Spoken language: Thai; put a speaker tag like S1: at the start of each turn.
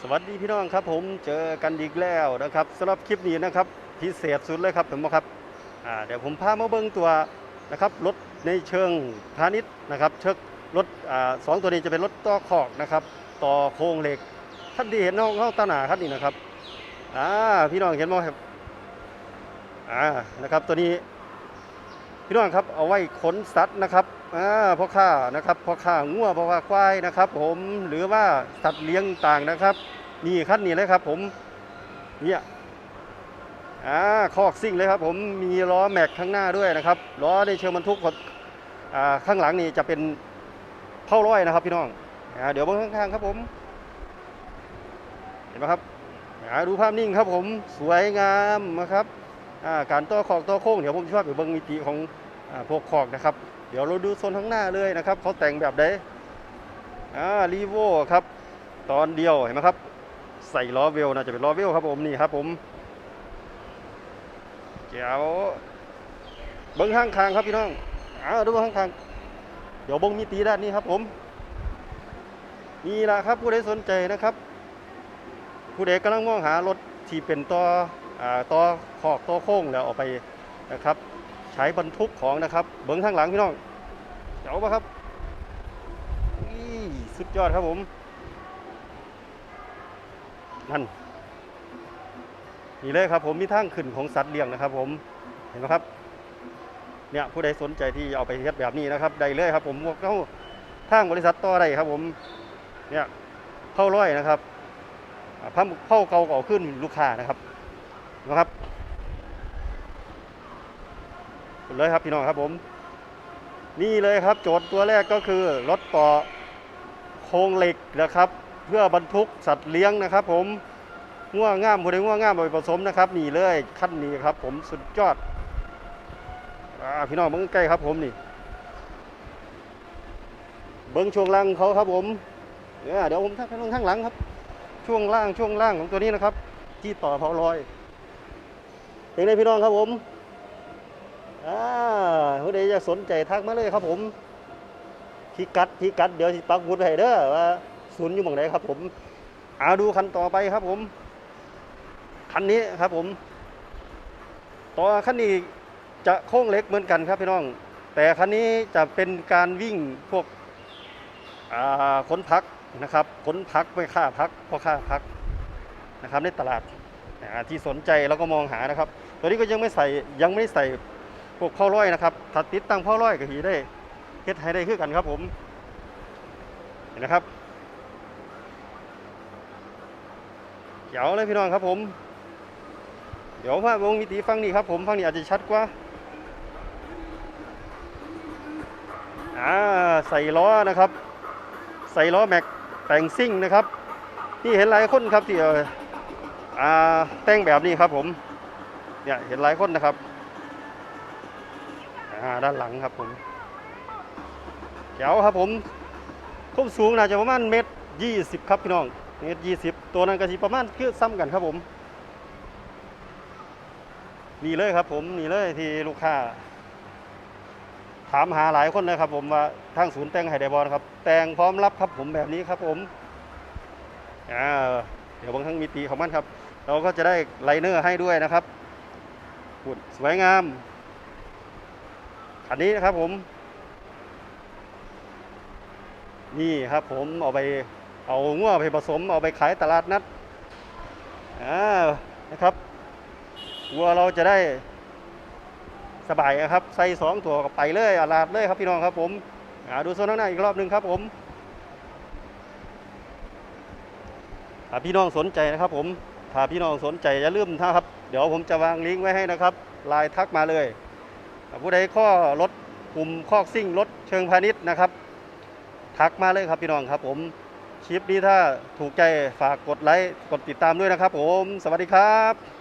S1: สวัสดีพี่น้องครับผมเจอกันอีกแล้วนะครับสำหรับคลิปนี้นะครับพิเศษสุดเลยครับผมครับเดี๋ยวผมพามาเบิ้งตัวนะครับรถในเชิงพาณิชย์นะครับเชิงรถสองตัวนี้จะเป็นรถต่อขอกนะครับต่อโครงเหล็กท่านที่เห็นห้องห้องตาหนาครับนี่นะครับอ่าพี่น้องเห็นไหมครับอ่านะครับตัวนี้ พี่น้องครับเอาไว้ขนสัตว์นะครับอ่าพ่อค้านะครับพ่อค้างัวพ่อค้าควายนะครับ ผมหรือว่าสัตว์เลี้ยงต่างนะครับ นี่ขั้นนี้เลยครับ ผมเนี่ยอ่าคอกซิ่งเลยครับ ผมมีล้อแม็กข้างหน้าด้วยนะครับล้อในเชิงบรรทุกอ่าข้างหลังนี่จะเป็นเท่าร้อยนะครับ พี่น้องอ่าเดี๋ยวเบนข้างๆครับผม เห็นไหมครับอ่าดูภาพนิ่งครับ ผมสวยงามนะครับ การต่อขอกต่อโค้งเดี๋ยวผมชอบไปเบิ่งมิติของอพวกขอกนะครับ เดี๋ยวเราดูโซนข้างหน้าเลยนะครับเขาแต่งแบบใดอ่ารีโวครับตอนเดียวเห็นไหมครับ ใส่ล้อเวลน่าจะเป็นล้อเวลครับผมนี่ครับผมเดี๋ยวเบิ้งข้างคางครับพี่น้องอ่าดูข้างคาง เดี๋ยวเบิ้งมิติด้านนี้ครับผมนี่ละครับผู้ใดสนใจนะครับ ผู้ใดกำลังมองหารถที่เป็นต่อ ต่อขอกต่อโค้งแล้วเอาไปนะครับใช้บรรทุกของนะครับ เบิ้งข้างหลังพี่น้องเจ๋วปะครับสุดยอดครับผม นั่นนี่เลยครับผมมีทางขึ้นของสัตว์เลี้ยงนะครับ ผมเห็นไหมครับ เนี่ยผู้ใดสนใจที่เอาไปเฮ็ดแบบนี้นะครับได้เลยครับ ผมเข้าทางบริษัทต่อได้ครับ ผม เนี่ยเข้าร้อยนะครับอ่าผ้าเผ้าเก่าเก่าขึ้นลูกค้านะครับ นะครับเลยครับพี่น้องครับผม นี่เลยครับ โจทย์ตัวแรกก็คือรถต่อโครงเหล็กนะครับ เพื่อบรรทุกสัตว์เลี้ยงนะครับ ผมง่วงง่ามผู้ใดง่วงง่ามไปผสมนะครับ นี่เลยขั้นนี้ครับ ผมสุดยอดอพี่น้องเบิ้งใกล้ครับ ผมนี่ เบิ้งช่วงล่างเขาครับ ผมเดี๋ยวผมทักไปลงข้างหลังครับ ช่วงล่างช่วงล่างของตัวนี้นะครับ ที่ต่อเผาลอย เป็นไงพี่น้องครับผมอ่าผู้ใดอยากสนใจทักมาเลยครับผมพิกัดพิกัดเดี๋ยวสิปักหุดให้เด้อว่าศูนย์อยู่หม่องไหนครับ ผมเอาดูคันต่อไปครับผม คันนี้ครับผม ต่อคันนี้จะโค้งเล็กเหมือนกันครับพี่น้อง แต่คันนี้จะเป็นการวิ่งพวกอ่าขนพักนะครับขนพักไม่ค่าพักเพราะค่าพักนะครับในตลาดอ่าที่สนใจแล้วก็มองหานะครับ ตัวนี้ก็ยังไม่ใส่ยังไม่ใส่พวกเผาร้อยนะครับถ้าติดตั้งเผาร้อยก็หีได้เฮ็ดให้ได้คือกันครับผมเห็นนะครับเดี๋ยวเลยพี่น้องครับผม เดี๋ยวมาวงมิติฟังนี่ครับผมฟังนี่อาจจะชัดกว่าอ่าใส่ล้อนะครับ ใส่ล้อแม็กแต่งซิ่งนะครับ นี่เห็นหลายคนครับที่เอออ่าแต่งแบบนี้ครับผม เนี่ยเห็นหลายคนนะครับด้านหลังครับผมเดี๋วครับผมควบสูงน่าจะประมาณเมตรยี่สิบครับพี่น้องเมตรยี่สิบตัวนั้นก็สิประมาณคือซ้ำกันครับผมนี่เลยครับผมนี่เลยที่ลูกค้า ถามหาหลายคนนะครับ ผมว่าทางศูนย์แต่งไฮเดบอลครับ แต่งพร้อมรับครับผมแบบนี้ครับผมเดี๋ยวบางทั้งมีตีของมันครับ เราก็จะได้ไลเนอร์ให้ด้วยนะครับุ่นสวยงามอันนี้นะครับผม นี่ครับผมเอาไปเอาง้วไปผสมเอาไปขายตลาดนัดอ่านะครับวัวเราจะได้สบายนะครับ ใส่สองตัวกไปเลยอาลาดเลยครับพี่น้องครับผมดูโซนข้างหน้าอีกรอบหนึ่งครับผมพี่น้องสนใจนะครับผม ถ้าพี่น้องสนใจอย่าลืมนะครับ เดี๋ยวผมจะวางลิงก์ไว้ให้นะครับไลน์ทักมาเลยผู้ใดข้อรถกลุ่มคอกซิ่งรถเชิงพาณิชย์นะครับ ทักมาเลยครับพี่น้องครับ ผมคลิปนี้ถ้าถูกใจฝากกดไลค์กดติดตามด้วยนะครับ ผม สวัสดีครับ